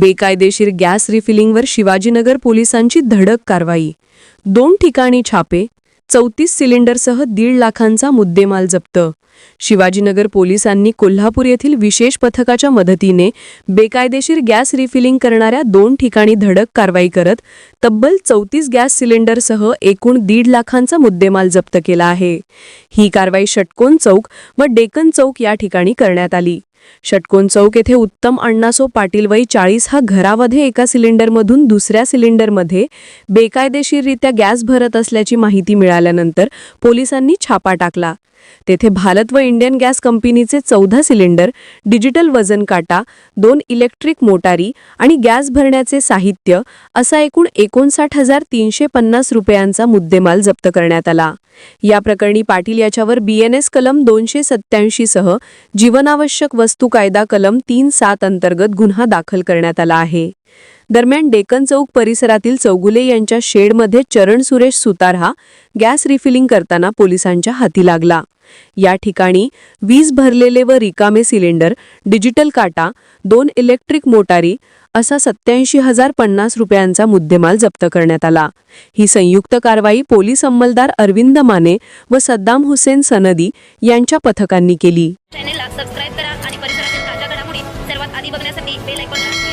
बेकायदेशीर गॅस रिफिलिंगवर शिवाजीनगर पोलिसांची धडक कारवाई. दोन ठिकाणी छापे चौतीस सिलेंडरसह दीड लाखांचा मुद्देमाल जप्त. शिवाजीनगर पोलिसांनी कोल्हापूर येथील विशेष पथकाच्या मदतीने बेकायदेशीर गॅस रिफिलिंग करणाऱ्या दोन ठिकाणी धडक कारवाई करत तब्बल चौतीस गॅस सिलेंडरसह एकूण दीड लाखांचा मुद्देमाल जप्त केला आहे. ही कारवाई षटकोन चौक व डेकन चौक या ठिकाणी करण्यात आली. षटकोन चौक येथे उत्तम अण्णासो पाटील वय चाळीस हा घरामध्ये एका सिलेंडरमधून दुसऱ्या सिलेंडरमध्ये बेकायदेशीररित्या गॅस भरत असल्याची माहिती मिळाल्यानंतर पोलिसांनी छापा टाकला. तेथे भारत व इंडियन गॅस कंपनीचे चौदा सिलेंडर डिजिटल वजन काटा दोन इलेक्ट्रिक मोटारी आणि गॅस भरण्याचे साहित्य असा एकूण एकोणसाठ हजार तीनशे पन्नास रुपयांचा मुद्देमाल जप्त करण्यात आला. या प्रकरणी पाटील याच्यावर बीएनएस कलम दोनशे सत्याऐंशी सह जीवनावश्यक वस्तू कायदा कलम तीन सात अंतर्गत गुन्हा दाखल करण्यात आला आहे. दरम्यान डेक्कन चौक परिसरातील चौगुले यांच्या शेडमध्ये चरण सुरेश सुतार हा गॅस रिफिलिंग करताना पोलिसांच्या हाती लागला. या ठिकाणी वीज भरलेले व रिकामे सिलेंडर डिजिटल काटा दोन इलेक्ट्रिक मोटारी असा सत्याऐंशी हजार पन्नास रुपयांचा मुद्देमाल जप्त करण्यात आला. ही संयुक्त कारवाई पोलीस अंमलदार अरविंद माने व सद्दाम हुसेन सनदी यांच्या पथकांनी केली. चॅनेलला सबस्क्राईब करा आणि परिसरातील ताज्या घडामोडी सर्वात आधी बघण्यासाठी बेल आयकॉनला